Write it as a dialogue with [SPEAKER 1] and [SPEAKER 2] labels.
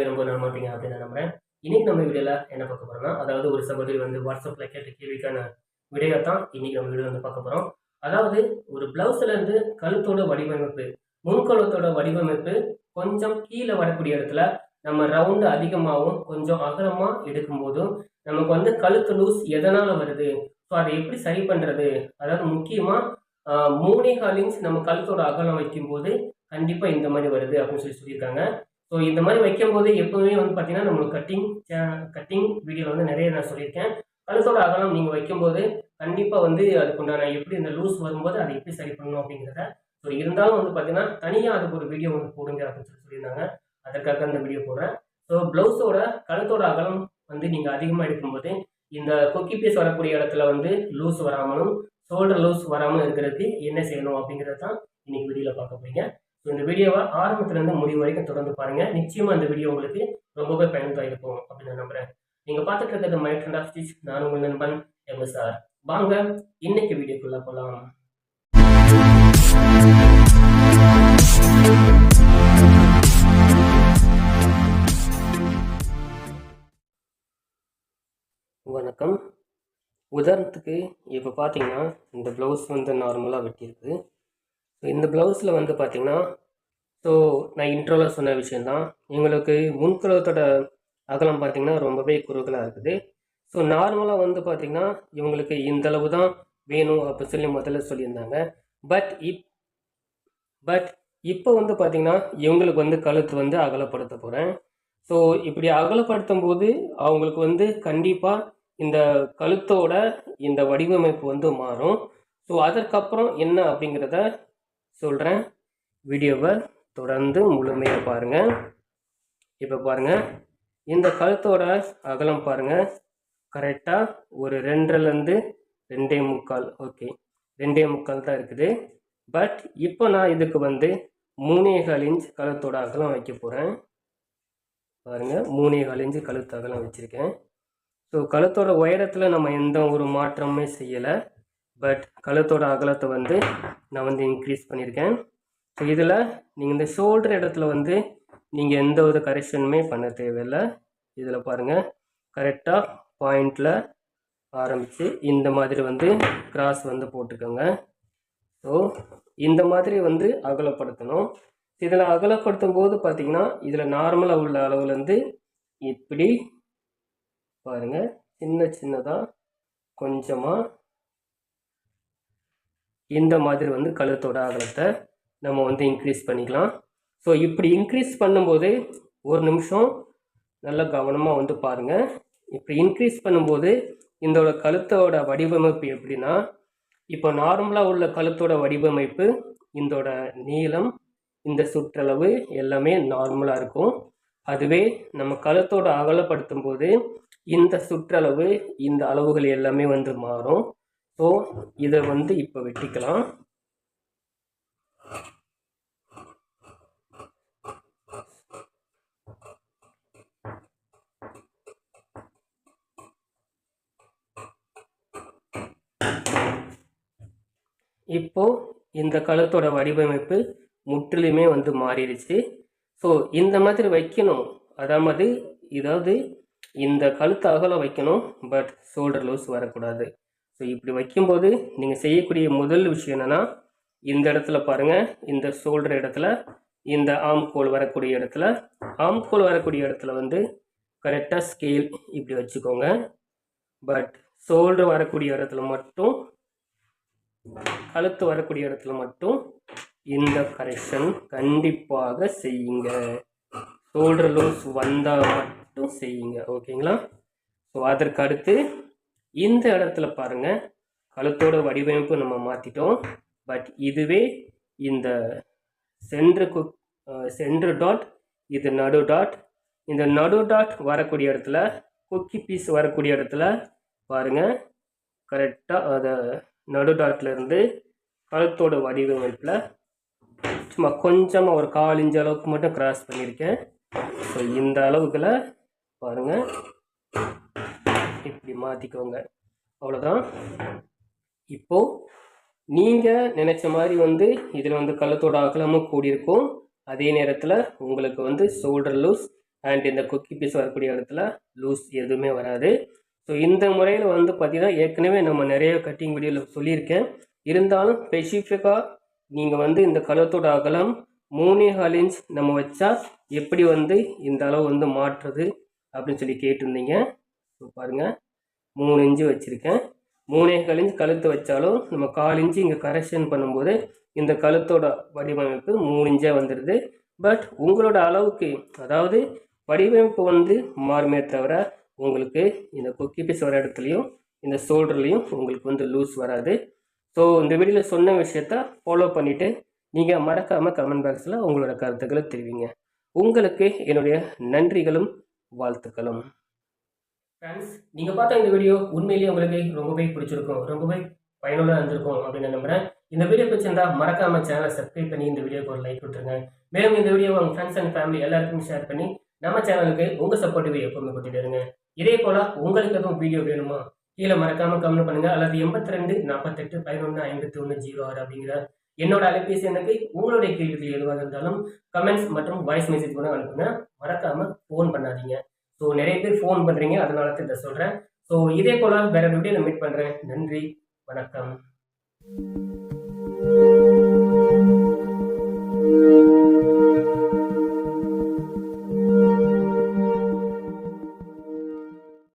[SPEAKER 1] எல்லாருமே ரொம்ப நல்லா இருப்பீங்க அப்படின்னு நான் நம்புறேன். இன்னைக்கு நம்ம வீடியோல என்ன பார்க்க போறோம்னா அதாவது ஒரு சகோதரி வந்து வாட்ஸ்அப்ல கேட்ட கேள்விக்கான விடையை தான் இன்னைக்கு நம்ம வீடியோ வந்து பார்க்க போறோம். அதாவது ஒரு பிளவுஸ்ல இருந்து கழுத்தோட வடிவமைப்பு முன்கழுத்தோட வடிவமைப்பு கொஞ்சம் கீழே வரக்கூடிய இடத்துல நம்ம ரவுண்டு அதிகமாகவும் கொஞ்சம் அகலமா எடுக்கும்போதும் நமக்கு வந்து கழுத்து லூஸ் எதனால வருது? ஸோ அதை எப்படி சரி பண்றது? அதாவது முக்கியமா ஆஹ், மூணே கால் இன்ச் நம்ம கழுத்தோட அகலம் வைக்கும்போது கண்டிப்பா இந்த மாதிரி வருது அப்படின்னு சொல்லி சொல்லியிருக்காங்க. ஸோ இந்த மாதிரி வைக்கும்போது எப்போதுமே வந்து பார்த்தீங்கன்னா நம்மளுக்கு கட்டிங் கட்டிங் வீடியோவில் வந்து நிறைய நான் சொல்லியிருக்கேன். கழுத்தோட அகலம் நீங்கள் வைக்கும்போது கண்டிப்பாக வந்து அதுக்குண்டான எப்படி இந்த லூஸ் வரும்போது அதை எப்படி சரி பண்ணணும் அப்படிங்கிறத ஸோ இருந்தாலும் வந்து பார்த்தீங்கன்னா தனியாக அதுக்கு ஒரு வீடியோ வந்து போடுங்க அப்படின்னு சொல்லி சொல்லியிருந்தாங்க. அதற்காக அந்த வீடியோ போடுறேன். ஸோ ப்ளவுஸோட கழுத்தோட அகலம் வந்து நீங்கள் அதிகமாக எடுக்கும்போது இந்த கொக்கி பீஸ் வரக்கூடிய இடத்துல வந்து லூஸ் வராமலும் ஷோல்டர் லூஸ் வராமல் இருக்கிறதுக்கு என்ன செய்யணும் அப்படிங்கிறது தான் இன்னைக்கு வீடியோவில் பார்க்க போறீங்க. ஸோ இந்த வீடியோவை ஆரம்பத்துலேருந்து முடிவு வரைக்கும் தொடர்ந்து பாருங்கள் நிச்சயமாக இந்த வீடியோ உங்களுக்கு ரொம்பவே பயனுள்ளதாக இருக்கும் அப்படின்னு நான் நம்புகிறேன் நீங்கள் பார்த்துட்டு இருக்கிறது மை ட்ரெண்ட் ஆஃப் ஸ்டிச் நான் உங்கள் நண்பன் எம்எஸ்ஆர் வாங்க இன்னைக்கு வீடியோக்குள்ளே போகலாம் வணக்கம். உதாரணத்துக்கு இப்போ பார்த்தீங்கன்னா இந்த ப்ளவுஸ் வந்து நார்மலாக வெட்டியிருக்கு. இந்த ப்ளவுஸில் வந்து பார்த்திங்கன்னா ஸோ நான் இன்ட்ரோவில் சொன்ன விஷயந்தான் எங்களுக்கு முன்குலத்தோட அகலம் பார்த்தீங்கன்னா ரொம்பவே குறுகலாக இருக்குது. ஸோ நார்மலாக வந்து பார்த்திங்கன்னா இவங்களுக்கு இந்தளவு தான் வேணும் அப்படி சொல்லி முதல்ல சொல்லியிருந்தாங்க. பட் இப் பட் இப்போ வந்து பார்த்திங்கன்னா இவங்களுக்கு வந்து கழுத்து வந்து அகலப்படுத்த போகிறேன் ஸோ இப்படி அகலப்படுத்தும் போது அவங்களுக்கு வந்து கண்டிப்பாக இந்த கழுத்தோட இந்த வடிவமைப்பு வந்து மாறும். ஸோ அதற்கப்புறம் என்ன அப்படிங்கிறத சொல்கிறேன் வீடியோவை தொடர்ந்து முழுமையாக பாருங்கள் இப்போ பாருங்கள் இந்த கழுத்தோட அகலம் பாருங்கள் கரெக்டாக ஒரு ரெண்டுலேருந்து ரெண்டே முக்கால். ஓகே ரெண்டே முக்கால் தான் இருக்குது. பட் இப்போ நான் இதுக்கு வந்து மூணே கால் இன்ச் கழுத்தோட அகலம் வைக்க போகிறேன் பாருங்கள் மூணே கால் இன்ச் கழுத்து அகலம் வச்சுருக்கேன். ஸோ கழுத்தோட உயரத்தில் நம்ம எந்த ஒரு மாற்றமுமே செய்யலை. பட் கழுத்தோட அகலத்தை வந்து நான் வந்து இன்க்ரீஸ் பண்ணியிருக்கேன். ஸோ இதில் நீங்கள் இந்த ஷோல்டர் இடத்துல வந்து நீங்கள் எந்த ஒரு கரெக்ஷனுமே பண்ண தேவையில்லை. இதில் பாருங்கள் கரெக்டாக பாயிண்டில் ஆரம்பித்து இந்த மாதிரி வந்து கிராஸ் வந்து போட்டுக்கோங்க ஸோ இந்த மாதிரி வந்து அகலப்படுத்தணும். இதில் அகலப்படுத்தும் போது பார்த்தீங்கன்னா இதில் நார்மலாக உள்ள அளவுலேருந்து இப்படி பாருங்கள் சின்ன சின்னதாக கொஞ்சமாக இந்த மாதிரி வந்து கழுத்தோட அகலத்தை நம்ம வந்து இன்க்ரீஸ் பண்ணிக்கலாம். ஸோ இப்படி இன்க்ரீஸ் பண்ணும்போது ஒரு நிமிஷம் நல்லா கவனமாக வந்து பாருங்கள் இப்படி இன்க்ரீஸ் பண்ணும்போது இதோட கழுத்தோட வடிவமைப்பு எப்படின்னா இப்போ நார்மலாக உள்ள கழுத்தோட வடிவமைப்பு இதோட நீளம் இந்த சுற்றளவு எல்லாமே நார்மலாக இருக்கும். அதுவே நம்ம கழுத்தோட அகலப்படுத்தும் போது இந்த சுற்றளவு இந்த அளவுகள் எல்லாமே வந்து மாறும். ஸோ இதை வந்து இப்போ வெட்டிக்கலாம். இப்போ இந்த கழுத்தோட வடிவமைப்பு முற்றிலுமே வந்து மாறிடுச்சு. ஸோ இந்த மாதிரி வைக்கணும். அதாவது இதாவது இந்த கழுத்து அகலம் வைக்கணும் பட் ஷோல்டர் லூஸ் வரக்கூடாது. ஸோ இப்படி வைக்கும்போது நீங்கள் செய்யக்கூடிய முதல் விஷயம் என்னென்னா இந்த இடத்துல பாருங்கள் இந்த ஷோல்டர் இடத்துல இந்த ஆம்கோல் வரக்கூடிய இடத்துல ஆம்கோல் வரக்கூடிய இடத்துல வந்து கரெக்டாக ஸ்கேல் இப்படி வச்சுக்கோங்க. பட் ஷோல்டர் வரக்கூடிய இடத்துல மட்டும் கழுத்து வரக்கூடிய இடத்துல மட்டும் இந்த கரெக்ஷன் கண்டிப்பாக செய்யுங்க. ஷோல்டர் லூஸ் வந்தால் மட்டும் செய்யுங்க. ஓகேங்களா ஸோ அதற்கு அடுத்து இந்த இடத்துல பாருங்கள் கழுத்தோட வடிவமைப்பு நம்ம மாற்றிட்டோம் பட் இதுவே இந்த சென்ட்ரு கு சென்ட்ரு டாட் இது நடு டாட் இந்த நடு டாட் வரக்கூடிய இடத்துல குக்கி பீஸ் வரக்கூடிய இடத்துல பாருங்க. கரெக்டாக அதை நடு டாட்லேருந்து கழுத்தோட வடிவமைப்பில் சும்மா கொஞ்சமாக ஒரு கால் இன்ச் அளவுக்கு மட்டும் கிராஸ் பண்ணியிருக்கேன் ஸோ இந்த அளவுக்குள்ள பாருங்கள் இப்படி மாற்றிக்கோங்க அவ்வளோதான் இப்போது நீங்கள் நினச்ச மாதிரி வந்து இதில் வந்து கழுத்தோட அகலமும் கூடியிருக்கும். அதே நேரத்தில் உங்களுக்கு வந்து ஷோல்டர் லூஸ் அண்ட் இந்த குக்கி பீஸ் வரக்கூடிய இடத்துல லூஸ் எதுவுமே வராது. ஸோ இந்த முறையில் வந்து பார்த்தீங்கன்னா ஏற்கனவே நம்ம நிறைய கட்டிங் வீடியோவில் சொல்லியிருக்கேன். இருந்தாலும் ஸ்பெசிஃபிக்காக நீங்கள் வந்து இந்த கழுத்தோட அகலம் மூணே ஹால் இன்ச் நம்ம வச்சா எப்படி வந்து இந்த அளவு வந்து மாற்றுறது அப்படின்னு சொல்லி கேட்டிருந்தீங்க. ஸோ பாருங்கள் மூணு இன்ச்சு வச்சுருக்கேன். மூணே கால் இன்ச் கழுத்து வச்சாலும் நம்ம கால் இன்ச்சு இங்கே கரெக்ஷன் பண்ணும்போது இந்த கழுத்தோட வடிவமைப்பு மூணு இன்ச்சாக வந்துடுது பட் உங்களோட அளவுக்கு அதாவது வடிவமைப்பு வந்து மாறுமே தவிர உங்களுக்கு இந்த கொக்கி பீஸ் வர இடத்துலையும் இந்த ஷோல்டர்லேயும் உங்களுக்கு வந்து லூஸ் வராது. ஸோ இந்த வீடியோவில் சொன்ன விஷயத்த ஃபாலோ பண்ணிவிட்டு நீங்கள் மறக்காமல் கமெண்ட் பாக்ஸில் உங்களோட கருத்துக்களை தெரிவிங்க. உங்களுக்கு என்னுடைய நன்றிகளும் வாழ்த்துக்களும். ஃப்ரெண்ட்ஸ் நீங்கள் பார்த்த இந்த வீடியோ உண்மையிலேயே உங்களுக்கு ரொம்பவே பிடிச்சிருக்கும் ரொம்பவே பயனுள்ளதாக இருந்திருக்கும் அப்படின்னு நம்புகிறேன் இந்த வீடியோ பிடிச்சிருந்தா மறக்காம சேனலை சப்ஸ்கிரைப் பண்ணி இந்த வீடியோக்கு ஒரு லைக் கொடுத்துருங்க. மேலும் இந்த வீடியோ உங்கள் ஃப்ரெண்ட்ஸ் அண்ட் ஃபேமிலி எல்லாருக்குமே ஷேர் பண்ணி நம்ம சேனலுக்கு உங்கள் சப்போர்ட்டிவை எப்பவுமே கொடுத்துட்டு இருங்க இதே போல் உங்களுக்கு எதுவும் வீடியோ வேணுமா கீழே மறக்காம கமெண்ட் பண்ணுங்க. அல்லது எண்பத்தி ரெண்டு நாற்பத்தெட்டு பதினொன்று ஐம்பத்தி ஒன்று ஜீரோ ஆறு அப்படிங்கிற என்னோட அலைபேசி எனக்கு உங்களுடைய கேள்விகள் எதுவாக இருந்தாலும் கமெண்ட்ஸ் மற்றும் வாய்ஸ் மெசேஜ் கூட அனுப்புங்க. மறக்காம ஃபோன் பண்ணாதீங்க. ஸோ நிறைய பேர் ஃபோன் பண்ணுறீங்க அதனால தான் இதை சொல்கிறேன் ஸோ இதே போல் வேற வீடியோவில் மீட் பண்ணுறேன் நன்றி வணக்கம்.